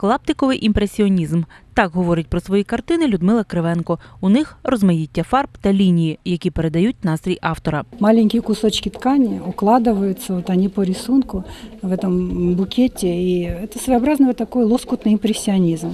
Клаптиковий імпресіонізм. Так говорить про свої картини Людмила Кривенко. У них розмаїття фарб та лінії, які передають настрій автора. Маленькие кусочки ткани укладываются, вот они по рисунку в этом букете, и это своеобразный вот такой лоскутный импрессионизм.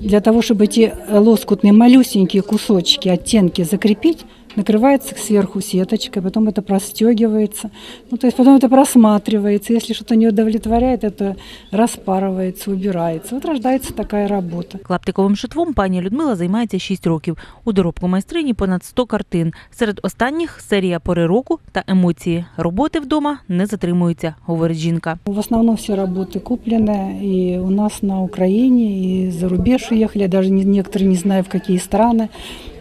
Для того, чтобы эти лоскутные малюсенькие кусочки, оттенки закрепить, накрывается сверху сеточкой, потом это простегивается, ну, то есть потом это просматривается, если что-то не удовлетворяет, это распарывается, убирается. Вот рождается такая работа. Клаптиковим шитвом пані Людмила займається 6 років. У доробку майстрині понад 100 картин. Серед останніх серія пори року та емоції. Роботи вдома не затримуються, говорить жінка. В основном все работы куплены и у нас на Украине, и за рубеж уехали, я даже не, некоторые не знаю в какие страны.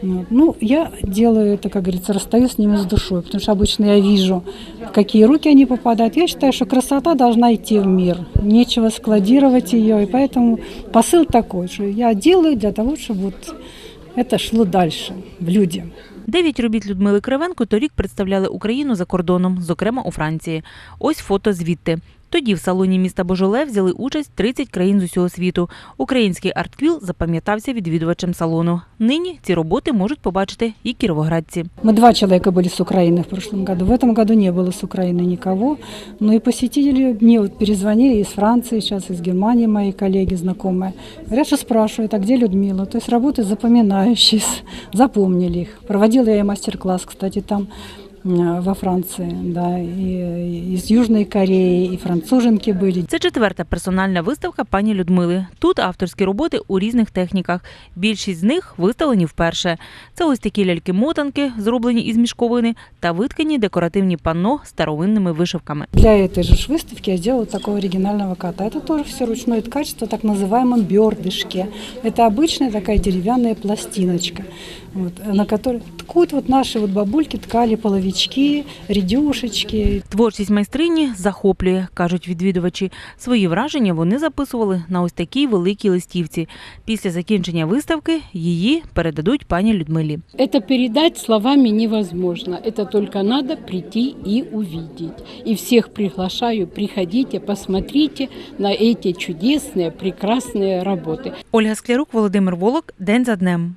Вот. Ну, я делаю это, как говорится, расстаюсь с ними с душой, потому что обычно я вижу, в какие руки они попадают. Я считаю, что красота должна идти в мир, нечего складировать ее, и поэтому посыл такой, что я делаю для того, чтобы вот это шло дальше, в люди. Дев'ять робіт Людмили Кривенко торік представляли Україну за кордоном, зокрема у Франції. Ось фото звідти. Тоді в салоні міста Божоле взяли участь 30 країн з усього світу. Український артквіл запам'ятався відвідувачем салону. Нині ці роботи можуть побачити і кіровоградці. Мы два человека были с Украины в прошлом году. В этом году не было с Украины никого. Но и посетители мне вот перезвонили из Франции, сейчас из Германии мои коллеги, знакомые. Говорят, что спрашивают, а где Людмила? То есть работы запоминающиеся, запомнили их. Проводила я и мастер-класс, кстати, там э, во Франции, да, и из Южной Кореи, и француженки были. Це четверта персональна виставка пані Людмили. Тут авторські роботи у різних техніках. Більшість з них виставлені вперше. Це ось такі ляльки-мотанки, зроблені із мішковини, та виткані декоративні панно старовинними вишивками. Для этой же ж выставки я сделала такого оригинального кота. Это тоже все ручное ткачество, так называемом бердышке. Это обычная такая деревянная пластиночка, вот, на которой ткут вот наши вот бабульки ткали половички, редюшечки. Творчість майстрині захоплює, кажуть відвідувачі. Свої враження вони записували на ось такій великій листівці. Після закінчення виставки її передадуть пані Людмилі. Это передать словами невозможно. Это только надо прийти и увидеть. И всех приглашаю, приходите, посмотрите на эти чудесные, прекрасные работы. Ольга Склярук, Володимир Волок. День за днем.